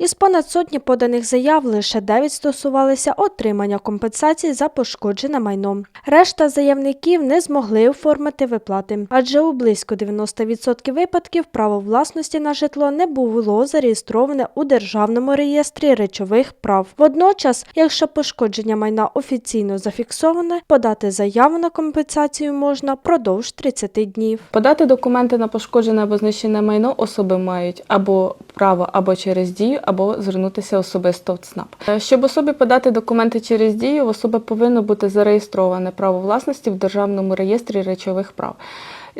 Із понад сотні поданих заяв лише 9 стосувалися отримання компенсації за пошкоджене майно. Решта заявників не змогли оформити виплати, адже у близько 90% випадків право власності на житло не було зареєстроване у державному реєстрі речових прав. Водночас, якщо пошкодження майна офіційно зафіксоване, подати заяву на компенсацію можна продовж 30 днів. Подати документи на пошкоджене або знищене майно особи мають або право або через дію, або звернутися особисто в ЦНАП. Е, Щоб особі подати документи через дію, в особи повинно бути зареєстроване право власності в державному реєстрі речових прав.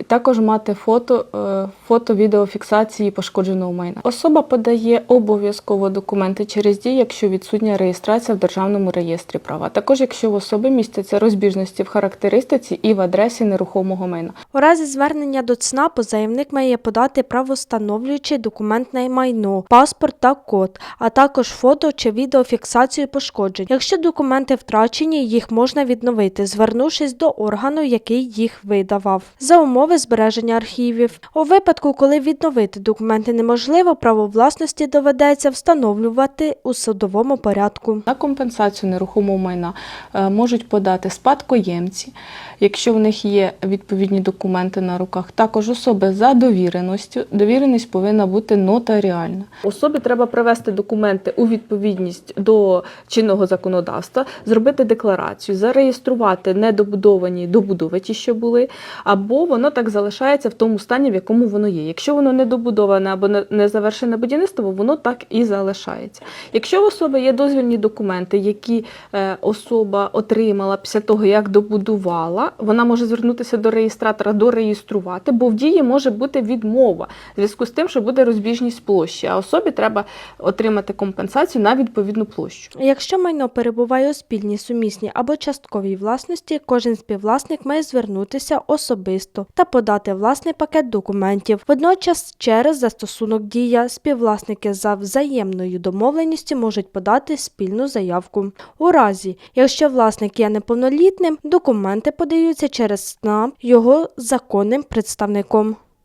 Також мати фото, е, фото відеофіксації пошкодженого майна. Особа подає обов'язково документи через дію, якщо відсутня реєстрація в державному реєстрі права. Також якщо в особи містяться розбіжності в характеристиці і в адресі нерухомого майна. У разі звернення до ЦНАПу заявник має подати правостановлюючий документ на майно, паспорт та код, а також фото чи відеофіксацію пошкоджень. Якщо документи втрачені, їх можна відновити, звернувшись до органу, який їх видавав. За умови збереження архівів. У випадку, коли відновити документи неможливо, право власності доведеться встановлювати у судовому порядку. На компенсацію нерухомого майна е, можуть подати спадкоємці, якщо в них є відповідні документи на руках. Також особи за довіреністю. Довіреність повинна бути нотаріальна. Особі треба привести документи у відповідність до чинного законодавства, зробити декларацію, зареєструвати недобудовані добудови, ті, що були, або так залишається в тому стані, в якому воно є. Якщо воно недобудоване або не- незавершене будівництво, воно так і залишається. Якщо в особи є дозвільні документи, які е, особа отримала після того, як добудувала, вона може звернутися до реєстратора дореєструвати, бо в дії може бути відмова в зв'язку з тим, що буде розбіжність площі, а особі треба отримати компенсацію на відповідну площу. Якщо майно перебуває у спільній, сумісній або частковій власності, кожен співвласник має звернутися особисто та подати власний пакет документів. Водночас, через застосунок дія, співвласники за взаємною домовленістю можуть подати спільну заявку. У разі, якщо власник є неповнолітним, документи подаються через СНАП його законним представником.